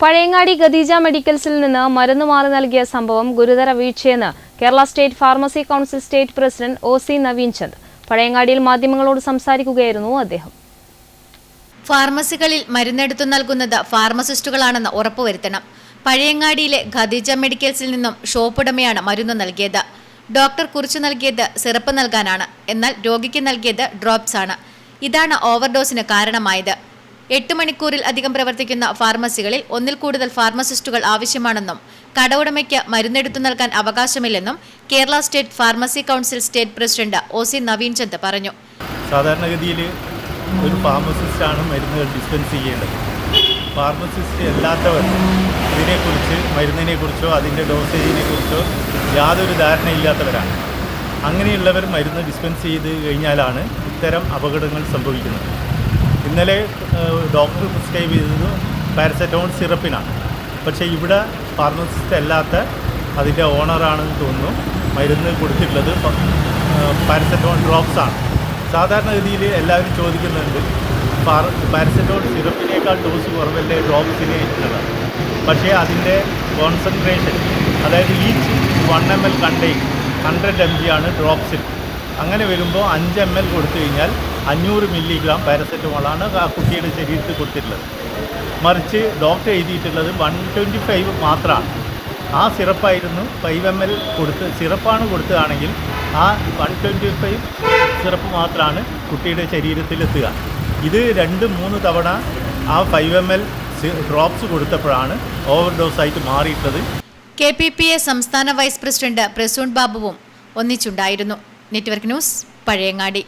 പഴയങ്ങാടി ഖദീജ മെഡിക്കൽസിൽ നിന്ന് മരുന്ന് മാറി നൽകിയ സംഭവം ഗുരുതര വീഴ്ചയെന്ന് Kerala state pharmacy council state president O C Naveen Chand. പഴയങ്ങാടിയിൽ മാധ്യമങ്ങളോട് സംസാരിക്കുകയായിരുന്നു അദ്ദേഹം. ഫാർമസികളിൽ മരുന്നെടുത്തു നൽകുന്നത് ഫാർമസിസ്റ്റുകളാണെന്ന് ഉറപ്പുവരുത്തണം. പഴയങ്ങാടിയിലെ ഖദീജ മെഡിക്കൽസിൽ നിന്നും ഷോപ്പ് ഉടമയാണ് മരുന്ന് നൽകിയത്. ഡോക്ടർ കുറിച്ചു നൽകിയത് സിറപ്പ് നൽകാനാണ്. എന്നാൽ രോഗിക്ക് നൽകിയത് ഡ്രോപ്സ് ആണ് ഇതാണ് ഓവർഡോസിന് കാരണമായത്. എട്ട് മണിക്കൂറിൽ അധികം പ്രവർത്തിക്കുന്ന ഫാർമസികളിൽ ഒന്നിൽ കൂടുതൽ ഫാർമസിസ്റ്റുകൾ ആവശ്യമാണെന്നും കടവുടമയ്ക്ക് മരുന്നെടുത്തു നൽകാൻ അവകാശമില്ലെന്നും Kerala state pharmacy council state president O C Naveen Chand പറഞ്ഞു. സാധാരണഗതിയിൽ ഒരു ഫാർമസിസ്റ്റാണ് മരുന്നുകൾ ഡിസ്പെൻസ് ചെയ്യേണ്ടത്. ഫാർമസിസ്റ്റ് അല്ലാത്തവർ ഇതിനെക്കുറിച്ച് മരുന്നിനെക്കുറിച്ചോ അതിന്റെ ഡോസേജിനെ കുറിച്ചോ യാതൊരു ധാരണയില്ലാത്തവരാണ്. അങ്ങനെയുള്ളവർ മരുന്ന് ഡിസ്പെൻസ് ചെയ്ത് കഴിഞ്ഞാലാണ് ഇത്തരം അപകടങ്ങൾ സംഭവിക്കുന്നത്. ഇന്നലെ ഡോക്ടർ പ്രിസ്ക്രൈബ് ചെയ്തത് പാരസെറ്റമോൾ സിറപ്പിനാണ് പക്ഷേ ഇവിടെ ഫാർമസിസ്റ്റ് അല്ലാത്ത അതിന്റെ ഓണറാണെന്ന് തോന്നുന്നു. മരുന്ന് കൊടുത്തിട്ടുള്ളത് പാരസെറ്റമോൾ ഡ്രോപ്സ് ആണ്. സാധാരണഗതിയിൽ എല്ലാവരും ചോദിക്കുന്നുണ്ട് പാരസെറ്റമോൾ സിറപ്പിനേക്കാൾ ഡോസ് കുറവല്ലേ ഡ്രോപ്സിന് എന്നുള്ളത്. പക്ഷേ അതിന്റെ കോൺസെൻട്രേഷൻ അതായത് each one M L contain hundred M G ആണ് ഡ്രോപ്സിൽ അങ്ങനെ വരുമ്പോൾ അഞ്ച് എം എൽ കൊടുത്തു കഴിഞ്ഞാൽ അഞ്ഞൂറ് മില്ലിഗ്രാം പാരസെറ്റമോളാണ് ആ കുട്ടിയുടെ ശരീരത്തിൽ കൊടുത്തിട്ടുള്ളത്. മറിച്ച് ഡോക്ടർ എഴുതിയിട്ടുള്ളത് വൺ ട്വന്റി ഫൈവ് മാത്രമാണ്. ആ സിറപ്പായിരുന്നു ഫൈവ് എം എൽ കൊടുത്ത് സിറപ്പാണ് കൊടുത്തതാണെങ്കിൽ ആ വൺ ട്വന്റി ഫൈവ് സിറപ്പ് മാത്രമാണ് കുട്ടിയുടെ ശരീരത്തിലെത്തുക. ഇത് രണ്ട് മൂന്ന് തവണ ആ ഫൈവ് എം എൽ ഡ്രോപ്സ് കൊടുത്തപ്പോഴാണ് ഓവർ ഡോസായിട്ട് മാറിയിട്ടത് കെ പി പി എ സംസ്ഥാന വൈസ് പ്രസിഡന്റ് പ്രസൂൺ ബാബുവും ഒന്നിച്ചുണ്ടായിരുന്നു. Network news Pazhayangadi.